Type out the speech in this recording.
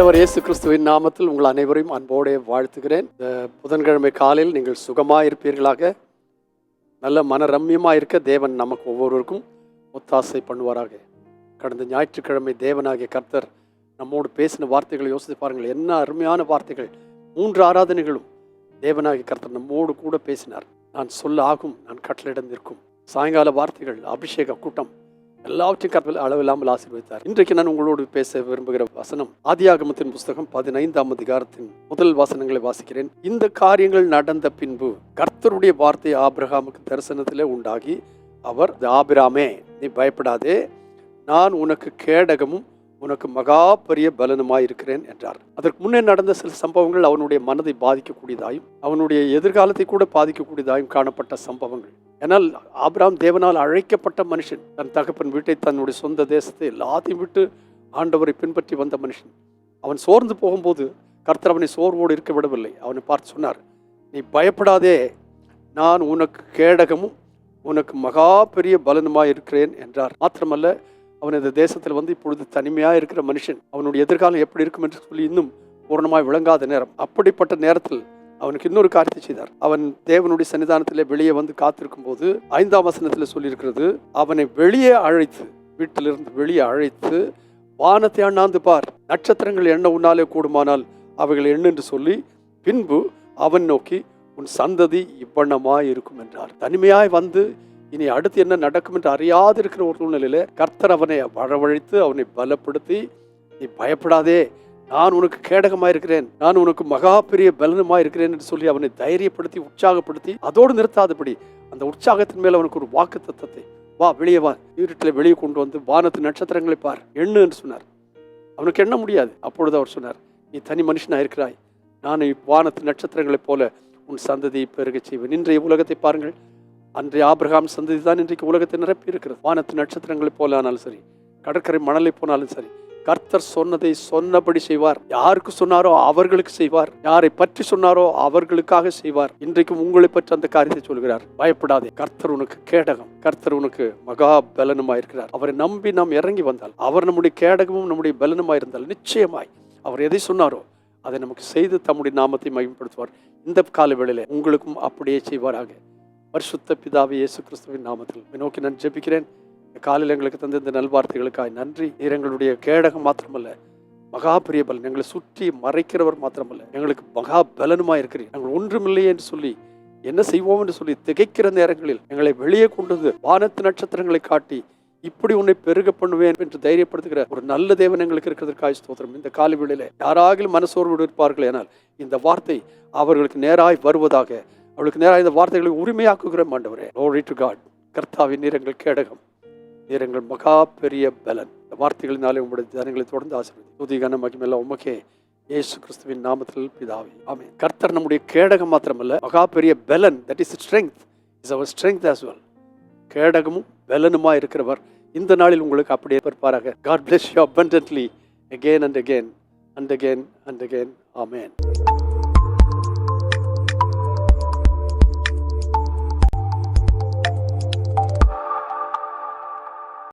ஆண்டவர் இயேசு கிறிஸ்துவின் நாமத்தில் உங்கள் அனைவரையும் அன்போடு வாழ்த்துகிறேன். இந்த புதன்கிழமை காலையில் நீங்கள் சுகமாக இருப்பீர்களாக நல்ல மன ரம்யமாக இருக்க தேவன் நமக்கு ஒவ்வொருவருக்கும் ஒத்தாசை பண்ணுவாராக. கடந்த ஞாயிற்றுக்கிழமை தேவனாகிய கர்த்தர் நம்மோடு பேசின வார்த்தைகளை யோசித்து பாருங்கள். என்ன அருமையான வார்த்தைகள். மூன்று ஆராதனைகளும் தேவனாகிய கர்த்தர் நம்மோடு கூட பேசினார். நான் சொல்ல ஆகும் நான் கட்டளையிடம் நிற்கும். சாயங்கால வார்த்தைகள் அபிஷேக கூட்டம். எல்லாவற்றையும் கற்பல் அளவில்லாமல் ஆசீர்வதித்தார். இன்றைக்கு நான் உங்களோடு பேச விரும்புகிற வசனம் ஆதியாகமத்தின் புஸ்தகம் பதினைந்தாம் அதிகாரத்தின் முதல் வசனங்களை வாசிக்கிறேன். இந்த காரியங்கள் நடந்த பின்பு கர்த்தருடைய வார்த்தை ஆபிரகாமுக்கு தரிசனத்திலே உண்டாகி அவர் ஆபிராமே நீ பயப்படாதே. நான் உனக்கு கேடகமும் உனக்கு மகா பெரிய பலனுமாய் இருக்கிறேன் என்றார். அதற்கு முன்னே நடந்த சில சம்பவங்கள் அவனுடைய மனதை பாதிக்கக்கூடியதாயும் அவனுடைய எதிர்காலத்தை கூட பாதிக்கக்கூடியதாயும் காணப்பட்ட சம்பவங்கள். ஏனால் ஆபிராம் தேவனால் அழைக்கப்பட்ட மனுஷன் தன் தகப்பன் வீட்டை தன்னுடைய சொந்த தேசத்தை எல்லாத்தையும் விட்டு ஆண்டவரை பின்பற்றி வந்த மனுஷன். அவன் சோர்ந்து போகும்போது கர்த்தர் அவனை சோர்வோடு இருக்க விடவில்லை. அவனை பார்த்து சொன்னார் நீ பயப்படாதே. நான் உனக்கு கேடகமும் உனக்கு மகா பெரிய பலனுமாய் இருக்கிறேன் என்றார். மாத்திரமல்ல அவன் இந்த தேசத்தில் வந்து இப்பொழுது தனிமையாக இருக்கிற மனுஷன். அவனுடைய எதிர்காலம் எப்படி இருக்கும் என்று சொல்லி இன்னும் பூர்ணமாய் விளங்காத நேரம். அப்படிப்பட்ட நேரத்தில் அவனுக்கு இன்னொரு காரியத்தை செய்தார். அவன் தேவனுடைய சன்னிதானத்திலே வெளியே வந்து காத்திருக்கும் போது ஐந்தாம் வசனத்தில் சொல்லியிருக்கிறது அவனை வெளியே அழைத்து வீட்டிலிருந்து வெளியே அழைத்து வானத்தை அண்ணாந்து பார். நட்சத்திரங்கள் எண்ண உன்னாலே கூடுமானால் அவைகள் எண்ணு என்று சொல்லி பின்பு அவன் நோக்கி உன் சந்ததி இவ்வண்ணமாய் இருக்கும் என்றார். தனிமையாய் வந்து இனி அடுத்து என்ன நடக்கும் என்று அறியாது இருக்கிற ஒரு சூழ்நிலையில் கர்த்தர் அவனை வரவழைத்து அவனை பலப்படுத்தி நீ பயப்படாதே. நான் உனக்கு கேடகமாக இருக்கிறேன் நான் உனக்கு மகா பெரிய பலனுமாக இருக்கிறேன் என்று சொல்லி அவனை தைரியப்படுத்தி உற்சாகப்படுத்தி அதோடு நிறுத்தாதபடி அந்த உற்சாகத்தின் மேல் அவனுக்கு ஒரு வாக்கு தத்தத்தை வா வெளியே வா. இருட்டில் வெளியே கொண்டு வந்து வானத்து நட்சத்திரங்களை பார். எண்ணு என்று சொன்னார். அவனுக்கு எண்ண முடியாது. அப்பொழுது அவர் சொன்னார் நீ தனி மனுஷனாக இருக்கிறாய் நான் வானத்து நட்சத்திரங்களைப் போல உன் சந்ததியை பெருகச் செய்வேன். இன்றைய உலகத்தை பாருங்கள். அன்றைய ஆபிரகாம் சந்ததி தான் இன்றைக்கு உலகத்தை நிரப்பி இருக்கிறது வானத்து நட்சத்திரங்களை போல ஆனாலும் சரி கடற்கரை மணலை போனாலும் சரி கர்த்தர் சொன்னதை சொன்னபடி செய்வார். யாருக்கு சொன்னாரோ அவர்களுக்கு செய்வார். யாரை பற்றி சொன்னாரோ அவர்களுக்காக செய்வார். இன்றைக்கும் உங்களை பற்றி அந்த காரியத்தை சொல்கிறார். பயப்படாதே கர்த்தர் உனக்கு கேடகம். கர்த்தர் உனக்கு மகா பலனுமாய் இருக்கிறார் அவரை நம்பி நாம் இறங்கி வந்தால் அவர் நம்முடைய கேடகமும் நம்முடைய பலனுமாய் இருந்தால் நிச்சயமாய் அவர் எதை சொன்னாரோ அதை நமக்கு செய்து தம்முடைய நாமத்தை மகிமைப்படுத்துவார். இந்த கால வேளையில உங்களுக்கும் அப்படியே செய்வாராக. பரிசுத்த பிதாவை இயேசு கிறிஸ்துவின் நாமத்தில் நோக்கி நான் ஜெபிக்கிறேன். காலையில் எங்களுக்கு தந்த இந்த நல்வார்த்தைகளுக்காக நன்றி. நீர் எங்களுடைய கேடகம் மாத்திரமல்ல. மகா பெரிய பலன். எங்களை சுற்றி மறைக்கிறவர் மாத்திரமல்ல. எங்களுக்கு மகா பலனுமாக இருக்கிறீர். நாங்கள் ஒன்றுமில்லையே என்று சொல்லி என்ன செய்வோம் என்று சொல்லி திகைக்கிற நேரங்களில் எங்களை வெளியே கொண்டு வந்து வானத்து நட்சத்திரங்களை காட்டி இப்படி உன்னை பெருக பண்ணுவேன் என்று தைரியப்படுத்துகிற ஒரு நல்ல தேவன் எங்களுக்கு இருக்கிறதற்காக ஸ்தோத்திரம். இந்த காலை வேளையில யாராகிலும் மனசோர்வோடு இருப்பார்கள் ஆனால் இந்த வார்த்தை அவர்களுக்கு நேராய் வருவதாக அவளுக்கு நேராக இந்த வார்த்தைகளை உரிமையாக்குகிற மாண்டவரே லோரி டு காட் கர்த்தாவின் நீரங்கள் கேடகம். நீரங்கள் மகா பெரிய பலன். இந்த வார்த்தைகளினாலே உங்களுடைய ஜனங்களை தொடர்ந்து ஆசிர்வதி துதி கன மகிமெல்லாம் உமக்கே இயேசு கிறிஸ்துவின் நாமத்தில் பிதாவே. ஆமே கர்த்தர் நம்முடைய கேடகம் மாத்திரமல்ல மகா பெரிய பலன். That is strength is our strength as well கேடகமும் பலனுமா இருக்கிறவர். இந்த நாளில் உங்களுக்கு அப்படியே பிற்பாராக God bless you abundantly again and again and again and again amen